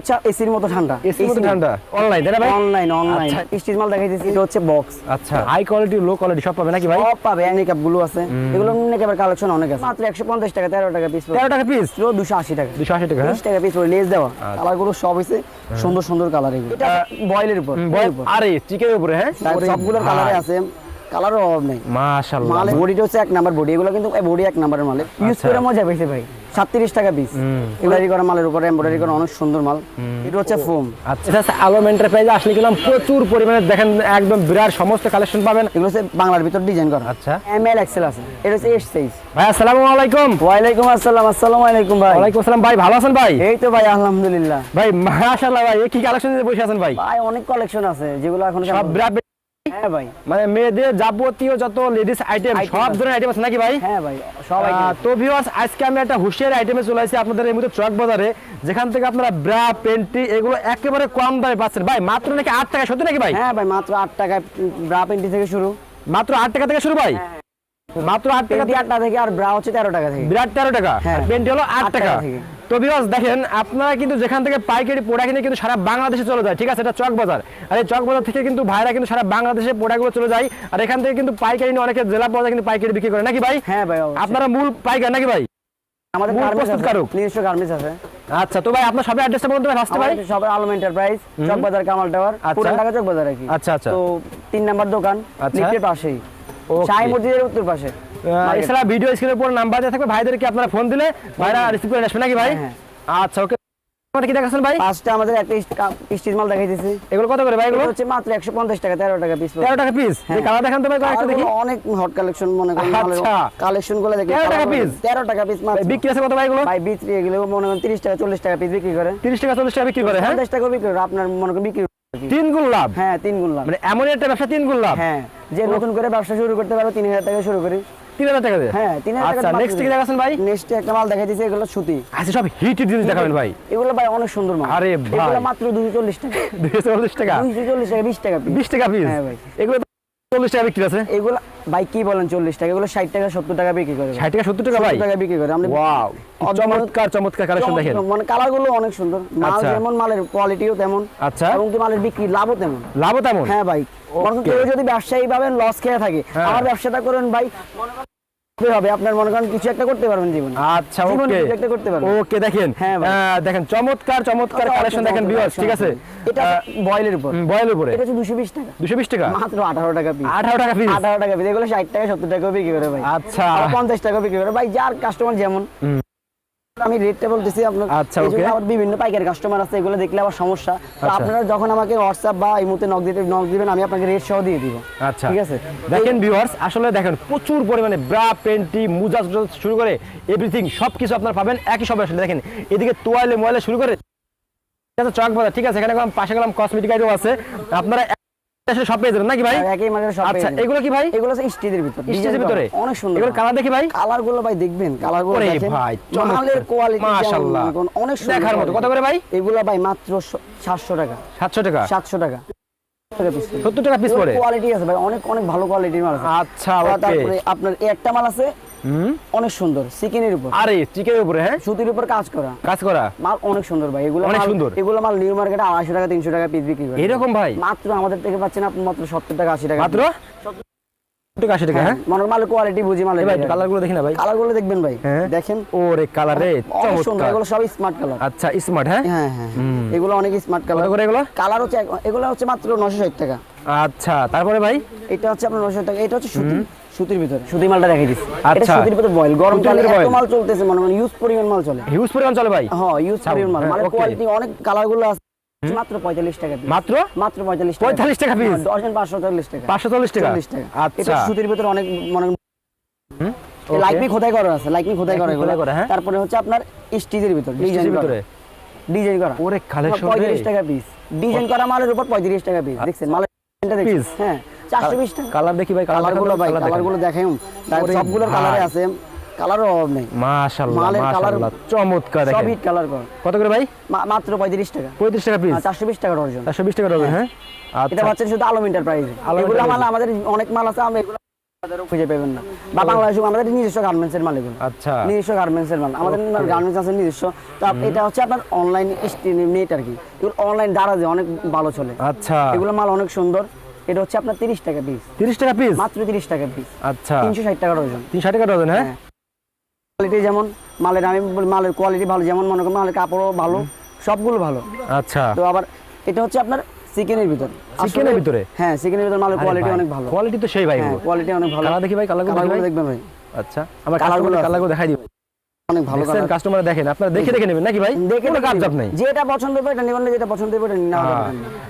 আচ্ছা এসির মতো ঠান্ডা। এসির মতো ঠান্ডা। অনলাইন তাই না ভাই? অনলাইন অনলাইন আচ্ছা। স্টিচ মাল দেখাইতেছি এটা হচ্ছে বক্স আচ্ছা। হাই কোয়ালিটি লো কোয়ালিটি সব পাবে নাকি ভাই? সব পাবে মেকআপগুলো আছে। এগুলো মেকআপের কালেকশন অনেক আছে। মাত্র একশো পঞ্চাশ টাকা তেরো টাকা পিস তেরো টাকা পিস দুশো আশি টাকা। দুশো আশি টাকা হ্যাঁ? বিশ টাকা পিস লেস দেওয়া। কালারগুলো সব হয়েছে সুন্দর সুন্দর কালার এগুলো। এটা বয়েলের উপর আরে চিকেনের উপরে হ্যাঁ? সবগুলোর। কালারে আছে। কালারও অভাব নেই। মাশাআল্লাহ। বডিটা হচ্ছে এক নাম্বার বডি এগুলো কিন্তু বডি এক নাম্বারের মাল ইউজ আচ্ছা। করে মজা পেয়েছে ভাই। টাকা পিস এমব্রয়ডারি করা মালের উপরে এমব্রয়ডারি করা অনেক সুন্দর মাল। এটা হচ্ছে ফোম আচ্ছা। আচ্ছা আলম এন্টারপ্রাইজে আসলে গেলাম প্রচুর পরিমাণে দেখেন একদম বিরাট সমস্ত কালেকশন পাবেন। এগুলো হচ্ছে বাংলার ভিতর ডিজাইন করা। আচ্ছা। এম এল এক্সেল আছে। এটা হচ্ছে এস সাইজ ভাই আসসালামু আলাইকুম। ওয়ালাইকুম আসসালাম আসসালামু আলাইকুম ভাই। ওয়ালাইকুম আসসালাম। ভাই ভালো আছেন ভাই? এই তো ভাই আলহামদুলিল্লাহ। ভাই মাশাআল্লাহ ভাই কি কালেকশন বসে আছেন ভাই? ভাই অনেক কালেকশন আছে যেগুলো এখন সব বিরাট- হ্যাঁ ভাই। মানে মেয়েদের যাবতীয় যত লেডিস আইটেম সব ধরনের আইটেম আছে নাকি ভাই? হ্যাঁ ভাই সব তো ভিউয়ার্স আজকে আমি একটা হুশিয়ার আইটেমে চলে আসি আপনাদের এই মুহূর্তে চক বাজারে। যেখান থেকে আপনারা ব্রা পেন্টি এগুলো একেবারে কম দামে পাচ্ছেন। ভাই মাত্র নাকি আট টাকা সত্যি নাকি ভাই? হ্যাঁ ভাই মাত্র আট টাকায় ব্রা পেন্টি থেকে শুরু। মাত্র আট টাকা থেকে শুরু ভাই? মাত্র আট টাকা পেন্টি টাকা থেকে আর ব্রা হচ্ছে তেরো টাকা থেকে। বিরাট তেরো টাকা। হ্যাঁ। আর পেন্টি হলো আট আট টাকা টাকা। তো বিকজ দেখেন আপনারা কিন্তু যেখান থেকে পাইকারি পোড়া কিনে কিন্তু সারা বাংলাদেশে চলে যায় ঠিক আছে? এটা চক বাজার। আর এই চক বাজার থেকে কিন্তু ভাইরা কিন্তু সারা বাংলাদেশে পোড়াগুলো চলে যায়। আর এখান থেকে কিন্তু পাইকারি নিয়ে অনেকে জেলা পর্যায়ে কিন্তু পাইকারি বিক্রি করে। নাকি ভাই? হ্যাঁ ভাই আপনারা মূল পাইকারি নাকি ভাই? আমাদের গার্মেন্টস আছে নিজস্ব গার্মেন্টস আছে। আচ্ছা তো ভাই আপনার সবাই অ্যাড্রেসটা বলতে পারেন আসতে আলম এন্টারপ্রাইজ চক বাজার কামাল টাওয়ার আচ্ছা। পুরান ঢাকা চক বাজার আর কি। আচ্ছা, আচ্ছা। তো তিন নাম্বার দোকান। পাশেই. শাহী মসজিদের উত্তর পাশে। এছাড়া ভিডিও স্ক্রিনের উপর নাম্বার দেওয়া থাকবে। ভাইদেরকে আপনারা ফোন দিলে? ভাইরা রিসিভ করে আসবে নাকি ভাই? হ্যাঁ, আচ্ছা ওকে কি দেখাচ্ছেন ভাই? পাঁচটা আমাদের একটা স্টিচ মাল দেখাইতেছি। এগুলো কত করে ভাই এগুলো? এগুলো হচ্ছে মাত্র একশো পঞ্চাশ টাকা তেরো টাকা পিস তেরো টাকা পিস হ্যাঁ। কালার দেখান তো ভাই কয়েকটা দেখি। অনেক হট কালেকশন মনে করেন আচ্ছা। কালেকশনগুলো দেখে 13 টাকা পিস মাত্র। বিক্রি আছে কত ভাই এগুলো? ভাই বিক্রি এগুলো মনে করেন টাকা চল্লিশ টাকা পিস বিক্রি করে। তিরিশ টাকা চল্লিশ টাকা বিক্রি করে হ্যাঁ? টাকা বিক্রি করে আপনার মনে করেন বিক্রি করে। তিন গুণ লাভ? হ্যাঁ তিন গুণ লাভ। মানে এমন একটা ব্যবসা তিন গুণ লাভ? হ্যাঁ। যে নতুন করে ব্যবসা শুরু করতে পারো তিন হাজার টাকা শুরু করি। তিন হাজার টাকা হ্যাঁ তিন হাজার আচ্ছা টাকা নেক্সট কি দেখাচ্ছেন ভাই? নেক্সট একটা মাল দেখাই দিয়েছে এগুলো সুতি। আচ্ছা সব জিনিস দেখাবেন ভাই। এগুলো ভাই অনেক সুন্দর মাল। আরে ভাই। এগুলো মাত্র দুশো চল্লিশ টাকা। দুইশো চল্লিশ টাকা? দুশো চল্লিশ টাকা বিশ টাকা piece। বিশ টাকা পিস হ্যাঁ ভাই। এগুলো চল্লিশ টাকা বিক্রি আছে? এগুলো ভাই কি বলেন চল্লিশ টাকা? এগুলো ষাট টাকা সত্তর টাকা বিক্রি করে। ষাট টাকা সত্তর টাকা ভাই? টাকা বিক্রি করে। আমরা চমৎকার চমৎকার কালেকশন দেখেন। মানে কালারগুলো অনেক সুন্দর। মাল আচ্ছা। যেমন মালের কোয়ালিটিও তেমন। আচ্ছা। এবং কি মালের বিক্রি লাভও তেমন। লাভও তেমন? হ্যাঁ ভাই। কেউ যদি ব্যবসায়ী ভাবেন লস খেয়ে থাকে হ্যাঁ। আমার ব্যবসাটা করেন ভাই। হবে আপনার মনে করেন কিছু একটা করতে পারবেন জীবনে। আচ্ছা ওকে। কিছু একটা করতে পারবেন। ওকে দেখেন হ্যাঁ দেখেন চমৎকার চমৎকার কালেকশন দেখেন ভিউয়ার্স ঠিক আছে? এটা বয়েলের উপর। বয়েলের উপরে। এটা হচ্ছে টাকা। মাত্র আঠারো টাকা পিস আঠারো টাকা পিস টাকা পিস এগুলো ষাট টাকা সত্তর টাকা বিক্রি করে ভাই। আচ্ছা। আর পঞ্চাশ টাকা বিক্রি করে। ভাই যার কাস্টমার যেমন। আমি রেটটা বলতেছি আপনার আচ্ছা, আমার বিভিন্ন পাইকারি কাস্টমার আছে এগুলো দেখলে আবার সমস্যা। তো আচ্ছা। আপনারা যখন আমাকে বা এই মুহূর্তে নক দিতে নক দিবেন আমি আপনাকে রেট সহ দিয়ে দিব। আচ্ছা। ঠিক আছে? দেখেন ভিউয়ার্স আসলে দেখেন প্রচুর পরিমাণে ব্রা পেন্টি মুজা শুরু করে এভরিথিং সব কিছু আপনারা পাবেন একই সব আসলে। দেখেন এদিকে তোয়ালে মোয়ালে শুরু করে চক বাজার ঠিক আছে এখানে পাশে গেলাম কসমেটিক আইটেম আছে। আপনারা সব পেয়ে যাবেন নাকি ভাই? একই মার্কেটে সব আচ্ছা এগুলো কি ভাই? এগুলো স্টিজের ভিতর স্টেজের ভিতরে? অনেক সুন্দর। এগুলো কালার দেখি ভাই? কালারগুলো ভাই দেখবেন কালারগুলো দেখেন। ভাই মালের কোয়ালিটি মাশাআল্লাহ। অনেক সুন্দর দেখার মতো। কত করে ভাই? এগুলো ভাই মাত্র সাতশো টাকা। সাতশো টাকা? সাতশো টাকা। সত্তর টাকা পিস পড়ে? কোয়ালিটি আছে ভাই অনেক অনেক ভালো কোয়ালিটির মাল আছে। আচ্ছা তারপরে আপনার একটা মাল আছে অনেক সুন্দর চিকেনের উপর। আরে চিকেনের উপরে হ্যাঁ? সুতির উপর কাজ করা। কাজ করা? মাল অনেক সুন্দর ভাই এগুলো অনেক সুন্দর। এগুলো মাল নিউ মার্কেটে আড়াইশো টাকা তিনশো টাকা পিস বিক্রি করে। এরকম ভাই? মাত্র আমাদের থেকে পাচ্ছেন আপনি মাত্র সত্তর টাকা আশি টাকা। মাত্র? টাকা টাকা হ্যাঁ কোয়ালিটি বুঝি মালের ভাই কালারগুলো ভাই। কালার দেখবেন ভাই হ্যাঁ। দেখেন। ওরে কালারে অনেক সুন্দর চমৎকার। এগুলো সব স্মার্ট কালার আচ্ছা স্মার্ট হ্যাঁ? হ্যাঁ হ্যাঁ হ্যাঁ। এগুলো অনেক স্মার্ট কালার করে এগুলো? কালার হচ্ছে এগুলো হচ্ছে মাত্র নশো ষাট টাকা। আচ্ছা তারপরে ভাই? এটা হচ্ছে আপনার নশো টাকা এটা হচ্ছে সুতি। সুতির ভিতরে। সুতি মালটা দেখাই এটা আচ্ছা। সুতির ভিতরে বয়েল। গরম কালে এত মাল চলতেছে মনে ইউজ পরিমাণ মাল চলে। হিউজ পরিমাণ চলে ভাই। হ্যাঁ ইউজ পরিমাণ মাল। হ্যাঁ, মানে কোয়ালিটি অনেক কালারগুলো আছে। মাত্র পঁয়তাল্লিশ টাকা piece। মাত্র? মাত্র পঁয়তাল্লিশ টাকা। 45 টাকা দশ পাঁচশো চল্লিশ টাকা। পাঁচশো চল্লিশ টাকা? চল্লিশ টাকা। এটা আচ্ছা। সুতির ভিতরে অনেক মনে লাইকমি খোদাই করা আছে লাইকমি খোদাই করা করা, হ্যাঁ। তারপরে হচ্ছে আপনার স্টিজের ভিতর ডিজাইন ভিতরে? ডিজাইন করা। ওরে কালেকশন পঁয়ত্রিশ টাকা পিস ডিজাইন করা মালের উপর পঁয়ত্রিশ টাকা পিস দেখছেন? মালের? হ্যাঁ। টাকা কালার দেখি ভাই দেখাই সবগুলোর কালারে আছে কালারও অভাব নেই। মাশাআল্লাহ মাশাআল্লাহ চমৎকার দেখেন। হিট কালার কর। কত করে ভাই? মাত্র পঁয়ত্রিশ টাকা। পঁয়ত্রিশ টাকা পিস চারশো বিশ টাকা ডর্জন চারশো বিশ টাকা হবে হ্যাঁ? এটা আচ্ছা। পাচ্ছেন শুধু আলম এন্টারপ্রাইজ এগুলো মাল আমাদের অনেক মাল আছে আমরা এগুলো খুঁজে পাবেন না। বা বাংলাদেশে আমাদের নিজস্ব গার্মেন্টস এর মাল এগুলো। আচ্ছা। নিজস্ব গার্মেন্টস এর মাল। আমাদের গার্মেন্টস আছে নিজস্ব। তো এটা হচ্ছে আপনার অনলাইন নেট আর কি। এগুলো অনলাইন দ্বারা যে অনেক ভালো চলে। আচ্ছা। এগুলো মাল অনেক সুন্দর। এটা হচ্ছে আপনার তিরিশ টাকা পিস তিরিশ টাকা পিস মাত্র তিরিশ টাকা পিস আচ্ছা। তিনশো ষাট টাকা ডজন। তিন ষাট টাকা ডজন হ্যাঁ? হ্যাঁ। কোয়ালিটি যেমন মালের আমি মালের কোয়ালিটি ভালো যেমন মনে করেন মালের কাপড়ও ভালো সবগুলো ভালো। আচ্ছা। তো আবার এটা হচ্ছে আপনার চিকেনের ভিতর। চিকেনের ভিতরে? হ্যাঁ চিকেনের ভিতর মালের কোয়ালিটি অনেক ভালো। কোয়ালিটি তো সেই ভাই হ্যাঁ কোয়ালিটি অনেক ভালো। কালার দেখি ভাই কালার দেখবেন ভাই। আচ্ছা আমার কালারগুলো কালারগুলো দেখাই দিবেন। অনেক ভালো কাস্টমার দেখেন। আপনারা দেখে দেখে নেবেন নাকি ভাই? দেখে কোনো দেখে কাজ নাই। যেটা পছন্দ হবে এটা নেবেন যেটা পছন্দ হবে এটা না।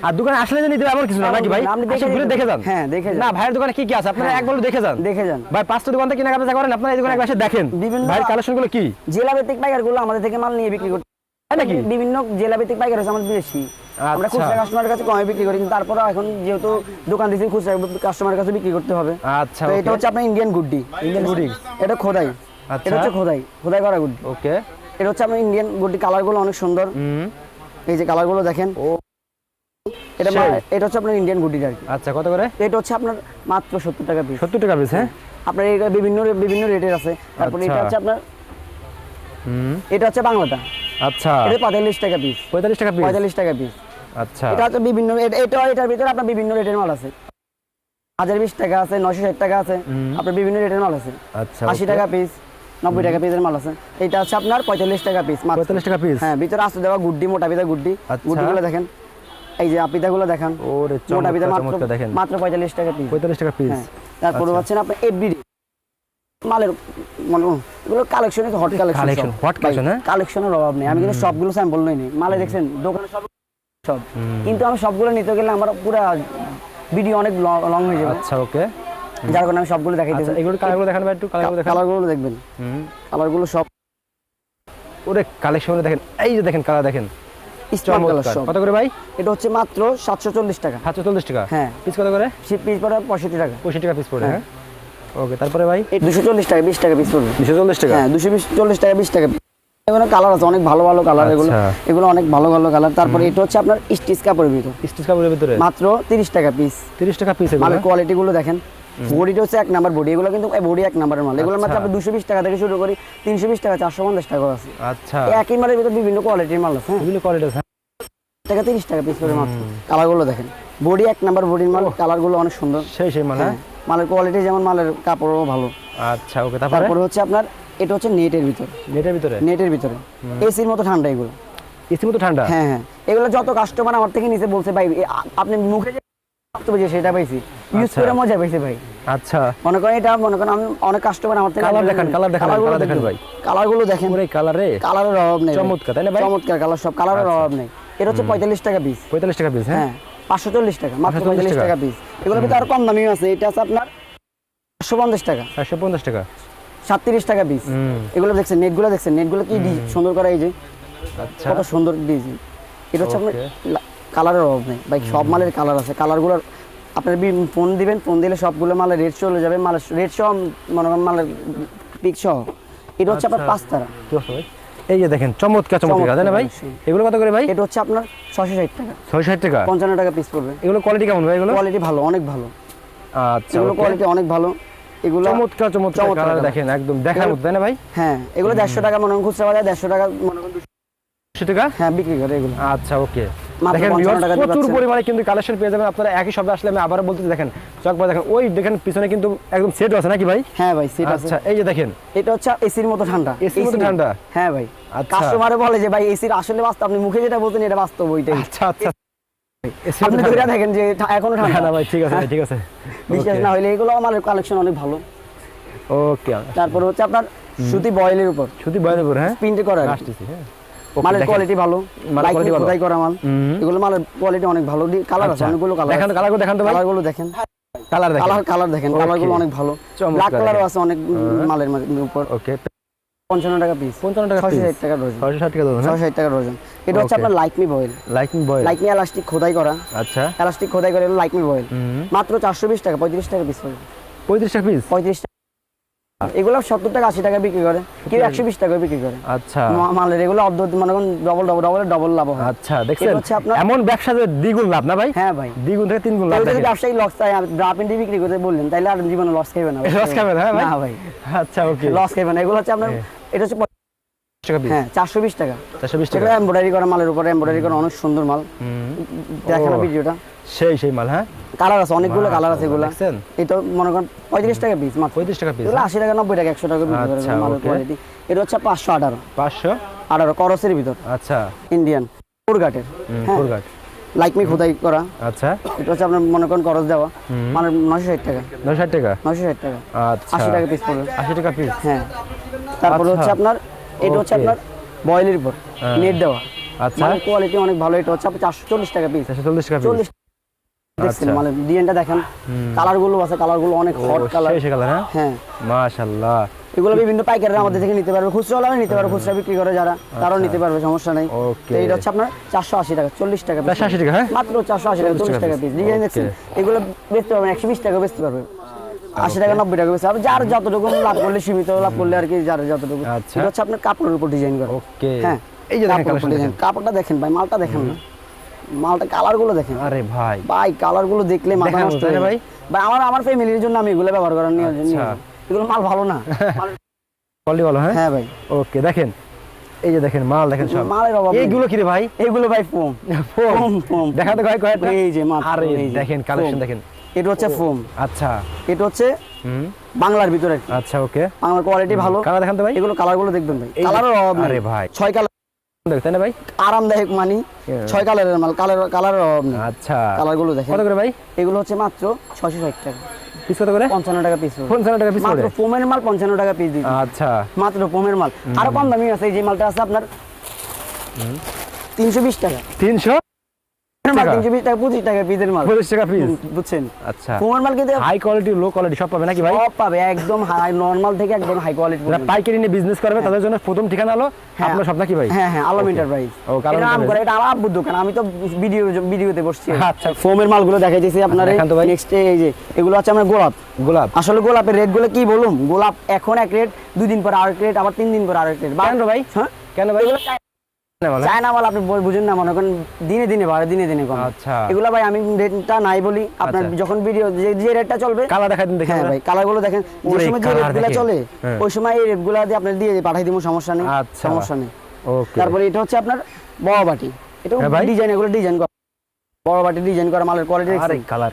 আর দোকানে আসলে যে নিতে কিছু না নাকি ভাই? আপনি আসলে ঘুরে দেখে যান। হ্যাঁ, দেখে যান। না ভাইয়ের দোকানে কি কি আছে? আপনারা হ্যাঁ। একবার দেখে যান। দেখে যান। ভাই পাঁচটা দোকান থেকে করেন আপনারা এই দোকানে একবার এসে দেখেন। ভাইয়ের কালেকশনগুলো কি? জেলা ভিত্তিক পাইকারগুলো আমাদের থেকে মাল নিয়ে বিক্রি করতে নাকি? বিভিন্ন জেলা ভিত্তিক পাইকার হচ্ছে আমাদের বেশি আমরা আচ্ছা। খুচরা কাস্টমারের কাছে কমে বিক্রি করি কিন্তু এখন যেহেতু দোকান দিচ্ছি খুচরা কাস্টমারের কাছে বিক্রি করতে হবে। আচ্ছা এটা হচ্ছে আপনার ইন্ডিয়ান গুড্ডি। ইন্ডিয়ান গুডি এটা খোদাই। এটা হচ্ছে খোদাই খোদাই করা গুড্ডি। ওকে। এটা হচ্ছে আপনার ইন্ডিয়ান গুড্ডি কালারগুলো অনেক সুন্দর। এই যে কালারগুলো দেখেন। এটা এটা হচ্ছে আপনার ইন্ডিয়ান গুড্ডি আর কি। আচ্ছা কত করে? এটা হচ্ছে আপনার মাত্র সত্তর টাকা পিস সত্তর টাকা পিস হ্যাঁ? আপনার এটা বিভিন্ন বিভিন্ন রেটের আছে। তারপরে এটা আচ্ছা। হচ্ছে আপনার এটা হচ্ছে বাংলাটা। আচ্ছা। এটা পঁয়তাল্লিশ টাকা পিস পঁয়তাল্লিশ টাকা পিস পঁয়তাল্লিশ টাকা পিস আচ্ছা। এটা হচ্ছে বিভিন্ন এটা এটা- এটার ভিতরে আপনার বিভিন্ন রেটের মাল আছে। হাজার বিশ টাকা আছে নয়শো ষাট টাকা আছে। আপনার বিভিন্ন রেটের মাল আছে। আচ্ছা আশি টাকা পিস নব্বই টাকা পিসের মাল আছে। এটা হচ্ছে আপনার পঁয়তাল্লিশ টাকা পিস পঁয়তাল্লিশ টাকা পিস হ্যাঁ ভিতরে আসতে দেওয়া গুড্ডি মোটা পিতা গুড্ডি। আচ্ছা। গুড্ডিগুলো দেখেন। এই যে আপিতাগুলো দেখান। ওরে মোটা পিতা মাত্র মাত্র পঁয়তাল্লিশ টাকা পিস পঁয়তাল্লিশ টাকা পিস তারপরে এভরিডে মালের মানে এগুলো কালেকশন হট কালেকশন collection, হ্যাঁ? কালেকশনের অভাব নেই। আমি কিন্তু সবগুলো স্যাম্পল নই মালে দেখছেন দোকানে সব সব। কিন্তু আমি সবগুলো নিতে গেলে আমার পুরো ভিডিও অনেক লং হয়ে যাবে। আচ্ছা ওকে যার কারণে আমি সবগুলো দেখাইতে আচ্ছা এগুলো কালারগুলো দেখান ভাই একটু কালারগুলো দেখান। কালারগুলো দেখবেন। হুম। কালারগুলো সব ওরে কালেকশনে দেখেন এই যে দেখেন কালার দেখেন। স্মার্ট কালার সব। কত করে ভাই? এটা হচ্ছে মাত্র সাতশো চল্লিশ টাকা। সাতশো চল্লিশ টাকা? হ্যাঁ। পিস কত করে? পিস পড়ে পঁয়ষট্টি টাকা। পঁয়ষট্টি টাকা পিস পড়ে হ্যাঁ। হ্যাঁ? ওকে তারপরে ভাই? এই দুশো চল্লিশ টাকা বিশ টাকা পিস পড়বে। দুশো চল্লিশ টাকা? হ্যাঁ দুশো বিশ চল্লিশ টাকা বিশ টাকা। এগুলো কালার আছে অনেক ভালো ভালো কালার এগুলো। আচ্ছা। এগুলো অনেক ভালো ভালো কালার তারপরে এটা হচ্ছে আপনার স্টিচ কাপড়ের ভিতর। স্টিচ কাপড়ের ভিতরে? মাত্র তিরিশ টাকা পিস তিরিশ টাকা পিস এগুলো মালের কোয়ালিটি গুলো দেখেন। বডিটা হচ্ছে এক নাম্বার বডি এগুলো কিন্তু বডি এক নাম্বারের মাল এগুলো মাত্র আচ্ছা। আপনি দুশো বিশ টাকা থেকে শুরু করি তিনশো বিশ টাকা চারশো পঞ্চাশ টাকা আছে। আচ্ছা। একই মালের ভিতরে বিভিন্ন কোয়ালিটির মাল আছে হ্যাঁ। বিভিন্ন কোয়ালিটি আছে টাকা তিরিশ টাকা পিস করে মাত্র। কালারগুলো দেখেন। বডি এক নাম্বার বডির মাল কালারগুলো অনেক সুন্দর। সেই সেই মানে হ্যাঁ। মালের কোয়ালিটি যেমন মালের কাপড়ও ভালো। আচ্ছা ওকে তারপরে? তারপরে হচ্ছে আপনার এটা হচ্ছে নেটের ভিতর। নেটের ভিতরে? নেটের ভিতরে। এসির মতো ঠান্ডা এগুলো। এসির মতো ঠান্ডা? হ্যাঁ হ্যাঁ। এগুলো যত কাস্টমার আমার থেকে নিচে বলছে ভাই আপনি মুখে সেটা পাইছি। ইউজ আচ্ছা। করে মজা পাইছে ভাই। আচ্ছা। মনে করেন এটা মনে করেন আমি অনেক কাস্টমার আমার থেকে Colour দেখান, colour দেখান, কালারগুলো দেখেন ভাই। কালারগুলো দেখেন। পুরো কালারে কালারের অভাব নেই চমৎকার, তাই না ভাই? চমৎকার কালার সব কালারের আচ্ছা। অভাব নেই। এটা হচ্ছে পঁয়তাল্লিশ টাকা পিস পঁয়তাল্লিশ টাকা পিস হ্যাঁ? হ্যাঁ পাঁচশো চল্লিশ টাকা মাত্র 540 পঁয়তাল্লিশ টাকা। টাকা পিস এগুলো কিন্তু আরও কম দামিও আছে এটা আছে আপনার পাঁচশো পঞ্চাশ টাকা। চারশো পঞ্চাশ টাকা। সাতত্রিশ টাকা পিস এগুলো দেখছেন নেটগুলো দেখছেন নেটগুলো কি সুন্দর করা এই যে। আচ্ছা। কত সুন্দর ডিজাইন এটা হচ্ছে আপনার. কালারের অভাব নেই। ভাই সব মালের কালার আছে। কালারগুলোর আপনার ফোন দিবেন ফোন দিলে সবগুলো মালের রেট চলে যাবে। মালের রেট সহ মনে করেন মালের পিক সহ। এটা হচ্ছে আপনার আচ্ছা। পাঁচ তারা? এই যে দেখেন চমৎকার চমৎকার তাই না ভাই? এগুলো কত করে ভাই? এটা হচ্ছে আপনার ষাট টাকা। ষাট টাকা? পঞ্চান্ন টাকা পিস পড়বে। এগুলো কোয়ালিটি কেমন ভাই এগুলো? কোয়ালিটি ভালো অনেক ভালো। আচ্ছা এগুলো কোয়ালিটি অনেক ভালো। এগুলো চমৎকার চমৎকার দেখেন একদম দেখার মতো তাই না ভাই? হ্যাঁ এগুলো দেড়শো টাকা মনে হয় খুচরা বাজার দেড়শো টাকা মনে করেন 200 দুশো টাকা? হ্যাঁ বিক্রি করে এগুলো। আচ্ছা ওকে। দেখেন 55 viewers, টাকা দিয়ে প্রচুর পরিমাণে কিন্তু কালেকশন পেয়ে যাবেন। আপনারা একই শব্দ আসলে আমি আবারও বলতে দেখেন চক দেখেন ওই দেখেন পিছনে কিন্তু একদম সেট আছে নাকি ভাই? হ্যাঁ ভাই সেটা আছে। আচ্ছা এই যে দেখেন। এটা হচ্ছে এসির মতো ঠান্ডা। এসির মতো ঠান্ডা? হ্যাঁ ভাই। আচ্ছা। কাস্টমারে বলে যে ভাই এসির আসলে বাস্তব আপনি মুখে যেটা বলছেন এটা বাস্তব ওইটাই। আচ্ছা আচ্ছা। আপনি ধরে দেখেন যে এখনও ঠান্ডা। না ভাই ঠিক আছে ঠিক আছে। বিশ্বাস না হলে এগুলো আমার কালেকশন অনেক ভালো। ওকে তারপর হচ্ছে আপনার সুতি বয়েলের উপর। শুধু বয়নের উপর হ্যাঁ? প্রিন্ট করা আসতেছি হ্যাঁ। মালের কোয়ালিটি ভালো মালের লাইট ভালো। করা মাল। এগুলো মালের কোয়ালিটি অনেক ভালো। কালার আছে আচ্ছা। অনেকগুলো কালার দেখান কালারগুলো দেখান তো ভাই। কালারগুলো দেখেন। কালার দেখেন। কালার কালার দেখেন। Okay. কালারগুলো অনেক ভালো। ব্ল্যাক কালারও আছে অনেক মালের উপর। ওকে পঞ্চান্ন টাকা পিস পঞ্চান্ন টাকা ছশো ষাট টাকা ডজন ছয়শো ষাট টাকা দেবেন ছশো ষাট টাকা ডজন এটা হচ্ছে আপনার লাইকমি বয়েল লাইকমি এলাস্টিক খোদাই করা। আচ্ছা। এলাস্টিক খোদাই করে লাইকমি বয়েল মাত্র চারশো বিশ টাকা পঁয়ত্রিশ টাকা পিস পড়বে। পঁয়ত্রিশ টাকা পিস পঁয়ত্রিশ টাকা এগুলো সত্তর টাকা আশি টাকা বিক্রি করে। কেউ একশো বিশ টাকা বিক্রি করে। আচ্ছা। মালের এগুলো অর্ধ মনে ডবল ডবল ডবল ডবল লাভ হয়। আচ্ছা দেখছেন? হচ্ছে আপনার- এমন ব্যবসা দ্বিগুণ লাভ না ভাই? হ্যাঁ ভাই। দ্বিগুণ থেকে তিন গুণ লাভ যদি ব্যবসায়ী লস চাই বিক্রি করতে বললেন তাহলে আর জীবনে লস খাইবে না লস খাবেন হ্যাঁ ভাই? না ভাই। আচ্ছা ওকে লস খাইবে না। এগুলো হচ্ছে আপনার হ্যাঁ। এটা হচ্ছে হ্যাঁ চারশো বিশ টাকা। চারশো বিশ টাকা। এমব্রয়ডারি করা মালের উপরে এমব্রয়ডারি করা অনেক সুন্দর মাল। দেখেন ভিডিওটা সেই সেই মাল হ্যাঁ? কালার আছে অনেকগুলো কালার আছে এগুলো। দেখছেন? এটা মনে করেন পঁয়ত্রিশ টাকা পিস মাত্র। পঁয়ত্রিশ টাকা পিস এগুলো আশি টাকা নব্বই টাকা একশো টাকা বিক্রি আচ্ছা, কোয়ালিটি এটা হচ্ছে পাঁচশো আঠারো। পাঁচশো? আঠারো করসের ভিতর। আচ্ছা। ইন্ডিয়ান ফুরঘাটের হুম, হ্যাঁ? ফুলঘাট। লাইকমি খোদাই করা। আচ্ছা। এটা হচ্ছে আপনার মনে করেন করস দেওয়া। মানে নশো ষাট টাকা। নয় ষাট টাকা? নশো ষাট টাকা। আচ্ছা। আশি টাকা পিস পড়বে। আশি টাকা পিস হ্যাঁ। তারপরে আচ্ছা। হচ্ছে আপনার এটা হচ্ছে আপনার বয়েলের উপর হ্যাঁ। নেট দেওয়া। আচ্ছা। কোয়ালিটি অনেক ভালো এটা হচ্ছে চারশো চল্লিশ টাকা পিস চারশো চল্লিশ টাকা চল্লিশ দেখছেন আচ্ছা। মানে ডিজাইনটা দেখেন। হুম। কালারগুলো আছে কালারগুলো অনেক হট কালার সেই কালার হ্যাঁ? হ্যাঁ। মাশাল্লাহ এগুলো বিভিন্ন পাইকাররা আমাদের থেকে নিতে পারবে। খুচরা হলেও নিতে পারবে খুচরা বিক্রি করে যারা তারাও নিতে পারবে সমস্যা নেই। আচ্ছা। তো হচ্ছে আপনার চারশো আশি টাকা চল্লিশ টাকা piece। চারশো আশি টাকা হ্যাঁ? মাত্র চারশো আশি টাকা 40 টাকা পিস ডিজাইন দেখছেন? এগুলো বেচতে পারবেন একশো বিশ টাকা বেচতে পারবে আশি টাকা নব্বই টাকা বেচতে পারবে যার যতটুকু লাভ করলে সীমিত লাভ করলে আর কি যার যতটুকু। আচ্ছা। এটা হচ্ছে আপনার কাপড়ের উপর ডিজাইন করা। ওকে। হ্যাঁ। এই যে। কাপড়টা দেখেন ভাই মালটা দেখেন না। মালটা কালারগুলো দেখেন। আরে ভাই। ভাই কালারগুলো দেখলে মাথা নষ্ট হয়ে ভাই? ভাই আমার আমার ফ্যামিলির জন্য আমি এগুলো ব্যবহার করার নিয়ে নিয়ে আচ্ছা। এগুলো মাল ভালো না। কলি বলো হ্যাঁ? হ্যাঁ ভাই। ওকে দেখেন। এই যে দেখেন মাল দেখেন সব। মালের অভাব। এইগুলো কি রে ভাই? এগুলো ভাই ফোম। ফোম। ফোম দেখা তো কয় কয়টা এই যে মাত্র আরে দেখেন কালেকশন দেখেন। এটা হচ্ছে ফোম। আচ্ছা। এটা হচ্ছে বাংলার ভিতরে আচ্ছা ওকে বাংলার কোয়ালিটি ভালো। কালার দেখান তো ভাই। এগুলো কালারগুলো দেখবেন ভাই। কালারের অভাব আরে ভাই। ছয় কালার দেখছেন ভাই? আরামদায়ক মানি। ছয় কালারের মাল কালার আচ্ছা। দেখেন। কত করে ভাই? এগুলো হচ্ছে মাত্র ছয়শো ষাট টাকা। পিস কত করে? 55 টাকা পিস 55 টাকা পিস মাত্র ফোমের মাল 55 টাকা পিস দিচ্ছি আচ্ছা। মাত্র ফোমের মাল। আর কম দামি আছে এই যে মালটা আছে আপনার 320 টাকা। 300 মাল আপনার এগুলো গোলাপ। গোলাপ। আসলে গোলাপের রেটগুলো কি বলুন গোলাপ এখন এক রেট দুদিন পর আরেক রেট আবার তিন দিন পর আরেক রেট কেন ভাই? হ্যাঁ? কেন ভাই? চায়না মাল আপনি বল- না মনে করেন দিনে দিনে বাড়ে দিনে দিনে কম। আচ্ছা। এগুলো ভাই আমি রেটটা নাই বলি আপনার। যখন ভিডিও যে যে রেটটা চলবে কালার দেখাই দিন দেখি হ্যাঁ ভাই কালার দেখেন। যে সময় যে রেটগুলো চলে হ্যাঁ। ওই সময় এই রেটগুলো দিয়ে আপনার দিয়ে পাঠাই দিব সমস্যা নেই। সমস্যা নেই। ওকে তারপরে এটা হচ্ছে আপনার বড় বাটি। এটা হ্যাঁ। ডিজাইন এগুলো ডিজাইন করা। বড় বাটি ডিজাইন করা মালের কোয়ালিটি কালার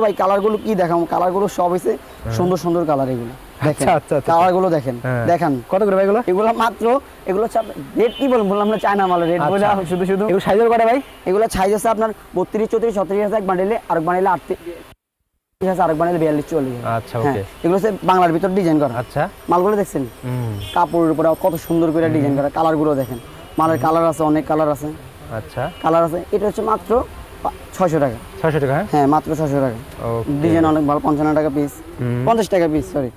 ভাই কালারগুলো কি দেখাম কালারগুলো সব হয়েছে সুন্দর সুন্দর কালার এগুলো। দেখেন। কালারগুলো দেখেন। কত করে ভাই এগুলো? এগুলো মাত্র এগুলো রেট কি বলব? বললাম না চায়না মালের রেট বলে। শুধু শুধু। এগুলো সাইজের কটা ভাই? এগুলো সাইজ আছে আপনার বত্রিশ চৌত্রিশ ছত্রিশ আছে এক বান্ডেলে আরেক বান্ডেলে আটত্রিশ আছে আরেক বান্ডেলে বিয়াল্লিশ চল্লিশ ওকে এগুলো হচ্ছে বাংলার ভিতর ডিজাইন করা। আচ্ছা। মালগুলো দেখছেন? কাপড়ের উপরে কত সুন্দর করে ডিজাইন করা। কালারগুলো দেখেন। মালের কালার আছে অনেক কালার আছে। আচ্ছা। কালার আছে এটা হচ্ছে মাত্র ছয়শো টাকা। ছয়শো টাকা হ্যাঁ? হ্যাঁ মাত্র ছয়শো টাকা। ডিজাইন অনেক ভালো পঞ্চান্ন টাকা পিস পঞ্চাশ টাকা পিস সরি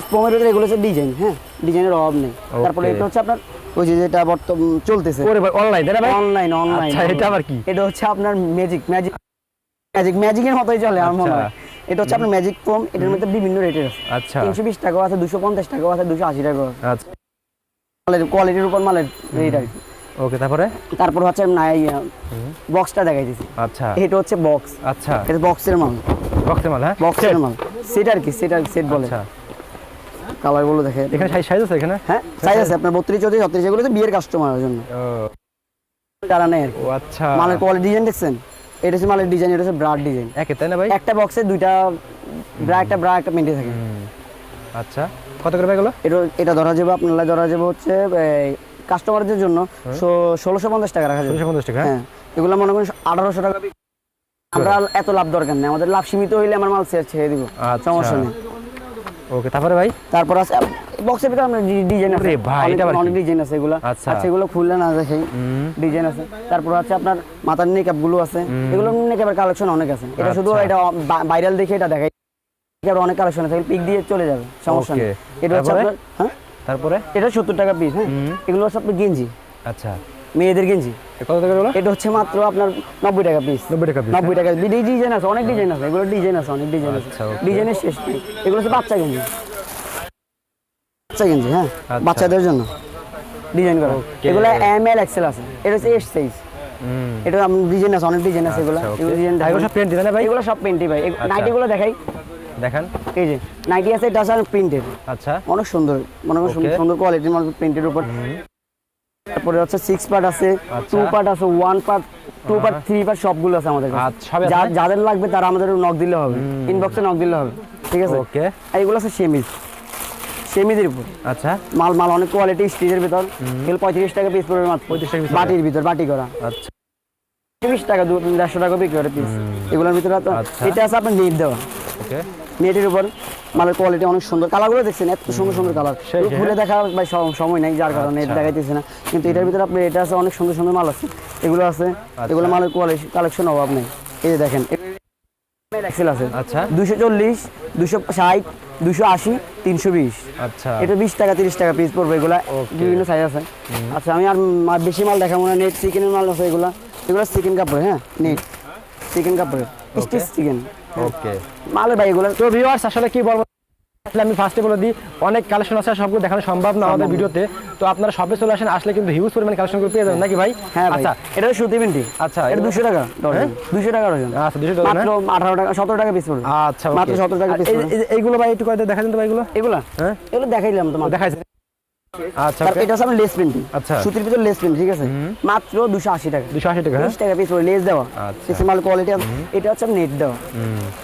স্পমের এগুলো হচ্ছে ডিজাইন হ্যাঁ? ডিজাইনের অভাব নেই। তারপরে এটা হচ্ছে আপনার ওই যে যেটা বর্তমান চলতেছে। ওরে ভাই অনলাইন তাই না ভাই? অনলাইন অনলাইন আচ্ছা, এটা আবার কি? এটা হচ্ছে আপনার ম্যাজিক ম্যাজিক ম্যাজিক ম্যাজিকের মতোই চলে আমার মনে হয়। আচ্ছা। এটা হচ্ছে আপনার ম্যাজিক ফোম এটার মধ্যে বিভিন্ন রেটের আছে। আচ্ছা। তিনশো বিশ টাকাও আছে দুশো পঞ্চাশ টাকাও আছে দুশো আশি টাকাও আছে। আচ্ছা। মালের কোয়ালিটির উপর মালের রেট আর ওকে তারপরে? তারপর হচ্ছে নাই বক্সটা দেখাই দিছি আচ্ছা। এটা হচ্ছে বক্স আচ্ছা। এটা বক্সের মাল। বক্সের মাল হ্যাঁ? বক্সের মাল। সেট আর কি সেট আর সেট বলে। আচ্ছা। কালারগুলো দেখে। এখানে সাইজ সাইজ আছে এখানে? হ্যাঁ সাইজ আছে আপনার বত্রিশ চৌত্রিশ ছত্রিশ এগুলো তো বিয়ের কাস্টমারের জন্য। ও। তারা নেই ও আচ্ছা। মালের কোয়ালিটি ডিজাইন দেখছেন? এটা হচ্ছে মালের ডিজাইন এটা হচ্ছে ব্রাড ডিজাইন একে তাই না ভাই? একটা বক্সে দুইটা ব্রা একটা ব্রা একটা থাকে। আচ্ছা। কত করে ভাই এগুলো? এটা এটা ধরা যাবে আপনার ধরা যাবে হচ্ছে কাস্টমারদের জন্য ষোলোশো পঞ্চাশ টাকা রাখা যাবে। পঞ্চাশ টাকা হ্যাঁ? হ্যাঁ। এগুলো মনে করেন আঠারোশো টাকা আমরা এত লাভ দরকার নেই। আমাদের লাভ সীমিত হইলে আমার মাল ছেড়ে দিব। আচ্ছা। সমস্যা নেই। ওকে তারপরে ভাই? তারপর আছে বক্সের ভিতরে আপনার ডিজাইন আছে। ভাই, এটা অনেক ডিজাইন আছে এগুলো। আচ্ছা। আচ্ছা এগুলো খুললে না হুম। ডিজাইন আছে। তারপর হচ্ছে আপনার মাথার মেকআপগুলো আছে। এগুলো মেকআপের কালেকশন অনেক আছে। এটা শুধু আচ্ছা। এটা ভাইরাল দেখে এটা দেখাই। মেকআপের অনেক কালেকশন আছে। পিক দিয়ে চলে যাবে সমস্যা নেই। এটা হচ্ছে আপনার হ্যাঁ? তারপরে? এটা সত্তর টাকা পিস হ্যাঁ? এগুলো হচ্ছে আপনার গেঞ্জি। আচ্ছা। মেয়েদের গেঞ্জি। কত টাকা এগুলো? এটা হচ্ছে মাত্র আপনার নব্বই টাকা পিস নব্বই টাকা piece, নব্বই টাকা ডিজাইন আছে অনেক ডিজাইন আছে এগুলো ডিজাইন আছে অনেক ডিজাইন আছে। আচ্ছা, ডিজাইনের শেষ নেই। এগুলো হচ্ছে বাচ্চা গেঞ্জি। বাচ্চা কিনছি হ্যাঁ? আচ্ছা। বাচ্চাদের জন্য। ডিজাইন করা। এগুলো এম এল এক্সেল আছে। এটা হচ্ছে এস সাইজ এটা ডিজাইন আছে অনেক ডিজাইন আছে এগুলো। আচ্ছা, এগুলো ডিজাইন সব print design না ভাই? এগুলো সব প্রিন্টই ভাই। নাইটিগুলো দেখাই। দেখেন। এই যে নাইটি আছে এটা আছে প্রিন্টেড আচ্ছা। অনেক সুন্দর মনে. সুন্দর কোয়ালিটির মাল প্রিন্টের উপর। তারপরে হচ্ছে সিক্স পার্ট আছে আচ্ছা। টু পার্ট আছে one part two part three part সবগুলো আছে আমাদের কাছে। আচ্ছা, যাদের লাগবে তারা আমাদের নক দিলে হবে। ইনবক্সে নক দিলে হবে। ঠিক আছে? ওকে এগুলো আছে সেমিজ। সেমিজের উপর। আচ্ছা। মাল মাল অনেক কোয়ালিটি স্টিজের ভিতর। এগুলো পঁয়ত্রিশ টাকা পিস পড়বে মাত্র। 35 টাকা বাটির ভিতর বাটি করা। আচ্ছা। তিরিশ টাকা দু দেড়শো টাকা বিক্রি করে পিস এগুলোর ভিতরে আচ্ছা। এটা আছে আপনার নেট দেওয়া। ওকে নেটের উপর মালের কোয়ালিটি অনেক সুন্দর। কালারগুলো দেখছেন এত সুন্দর সুন্দর কালার। ঘুরে দেখা ভাই সময় নাই যার কারণে এটা আচ্ছা। দেখাইতেছে না। কিন্তু এটার ভিতরে আপনি এটা আছে অনেক সুন্দর সুন্দর মাল আছে। এগুলো আছে এগুলো মালের কোয়ালিটি কালেকশন অভাব নেই। এই যে দেখেন এক্সেল আছে। আচ্ছা। দুশো চল্লিশ দুশো ষাট দুশো আশি তিনশো বিশ। আচ্ছা। এটা বিশ টাকা তিরিশ টাকা পিস পড়বে এগুলা। বিভিন্ন সাইজ আছে। আচ্ছা আমি আর বেশি মাল দেখাবো না। নেট চিকেনের মাল আছে এগুলা। এগুলো চিকেন কাপড় হ্যাঁ? Net chikan stitch chikan okay. মালে ভাই এগুলো। তো ভিউয়ার্স আসলে কি বলব? আসলে আমি ফার্স্টে বলে দিই অনেক কালেকশন আছে সবগুলো দেখানো সম্ভব না আমাদের ভিডিওতে। তো আপনারা শপে চলে আসেন আসলে কিন্তু হিউজ পরিমাণ কালেকশন করে পেয়ে যাবেন নাকি ভাই? হ্যাঁ আচ্ছা। এটা সুতি বিনটি আচ্ছা, এটা দুশো টাকা ডজন দুশো টাকা ডজন আচ্ছা দুশো টাকা মাত্র আঠারো টাকা সতেরো টাকা পিস পড়বে। আচ্ছা মাত্র okay। 17 টাকা এইগুলো ভাই একটু কয়টা দেখা দিন তো ভাই এগুলো? এগুলা? হ্যাঁ? এগুলো দেখাইলাম তোমার দেখাইছে আচ্ছা এটা আছে লেস প্রিন্টিং আচ্ছা। সুতির ভিতর লেস প্রিন্ট ঠিক আছে? মাত্র দুশো আশি টাকা। দুশো আশি টাকা হ্যাঁ? বিশ টাকা পিস পড়বে লেস দেওয়া। আচ্ছা। কিছু মাল কোয়ালিটি এটা হচ্ছে নেট দেওয়া।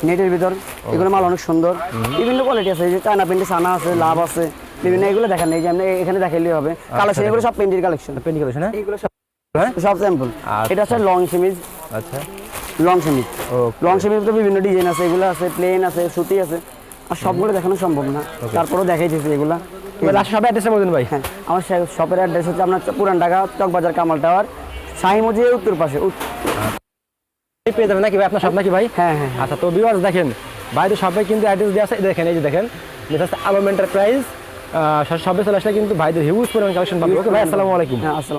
নেটের ভিতর এগুলো মাল অনেক সুন্দর। বিভিন্ন কোয়ালিটি আছে। যে চায়না প্রিন্টে সানা আছে লাভ আছে। বিভিন্ন এগুলো দেখেন। এই যে আপনি এখানে দেখাইলেই হবে। কালেকশন এগুলো সব প্রিন্টের কালেকশন পেন্টি কালেকশন হ্যাঁ? এগুলো সব হ্যাঁ? সব স্যাম্পল আচ্ছা। এটা হচ্ছে লং সেমিজ আচ্ছা। লং সেমিজ লং সেমিজ তো বিভিন্ন ডিজাইন আছে। এগুলো আছে প্লেন আছে সুতি আছে। আর সবগুলো দেখানো সম্ভব না। তারপরেও দেখাইতেছি এগুলা। লাস্ট সবাই বলুন ভাই। হ্যাঁ আমার শপের অ্যাড্রেস হচ্ছে আপনার পুরান ঢাকা চকবাজার কামাল টাওয়ার শাহি মসজিদের উত্তর পাশে। পেয়ে যাবেন নাকি ভাই? আপনার সব নাকি ভাই? হ্যাঁ হ্যাঁ আচ্ছা তো ভিউয়ার্স দেখেন বাইরে সবাই কিন্তু অ্যাড্রেস দেওয়া আছে। দেখেন এই যে দেখেন যেটা আলম এন্টারপ্রাইজ সবে চলে আসলে কিন্তু ভাইদের হিউজ পরিমাণ কালেকশন পাবে আসসালামু আলাইকুম। হ্যাঁ আসসালাম